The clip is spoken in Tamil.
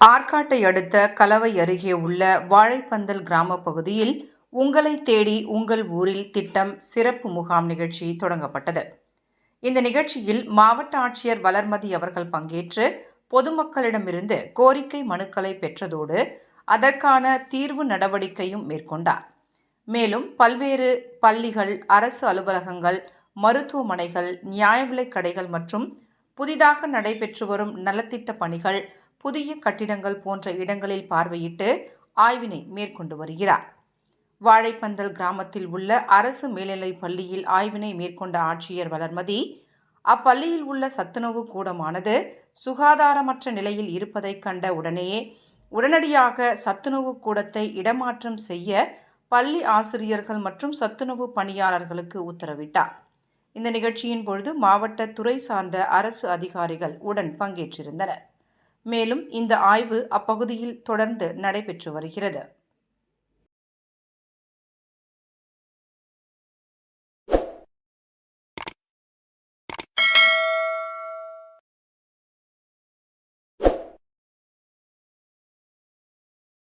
ஆற்காட்டை அடுத்த கலவை அருகே உள்ள வாழைப்பந்தல் கிராம பகுதியில் உங்களை தேடி உங்கள் ஊரில் திட்டம் சிறப்பு முகாம் நிகழ்ச்சி தொடங்கப்பட்டது. இந்த நிகழ்ச்சியில் மாவட்ட ஆட்சியர் வளர்மதி அவர்கள் பங்கேற்று பொதுமக்களிடமிருந்து கோரிக்கை மனுக்களை பெற்றதோடு அதற்கான தீர்வு நடவடிக்கையும் மேற்கொண்டார். மேலும் பல்வேறு பள்ளிகள் அரசு அலுவலகங்கள் மருத்துவமனைகள் நியாய விலைக் கடைகள் மற்றும் புதிதாக நடைபெற்று வரும் நலத்திட்ட பணிகள் புதிய கட்டிடங்கள் போன்ற இடங்களில் பார்வையிட்டு ஆய்வினை மேற்கொண்டு வருகிறார். வாழைப்பந்தல் கிராமத்தில் உள்ள அரசு மேல்நிலைப் பள்ளியில் ஆய்வினை மேற்கொண்ட ஆட்சியர் வளர்மதி அப்பள்ளியில் உள்ள சத்துணவு கூடமானது சுகாதாரமற்ற நிலையில் இருப்பதைக் கண்ட உடனேயே உடனடியாக சத்துணவு கூடத்தை இடமாற்றம் செய்ய பள்ளி ஆசிரியர்கள் மற்றும் சத்துணவு பணியாளர்களுக்கு உத்தரவிட்டார். இந்த நிகழ்ச்சியின் பொழுது மாவட்ட துறை சார்ந்த அரசு அதிகாரிகள் உடன் பங்கேற்றிருந்தனர். மேலும் இந்த ஆய்வு அப்பகுதியில் தொடர்ந்து நடைபெற்று வருகிறது.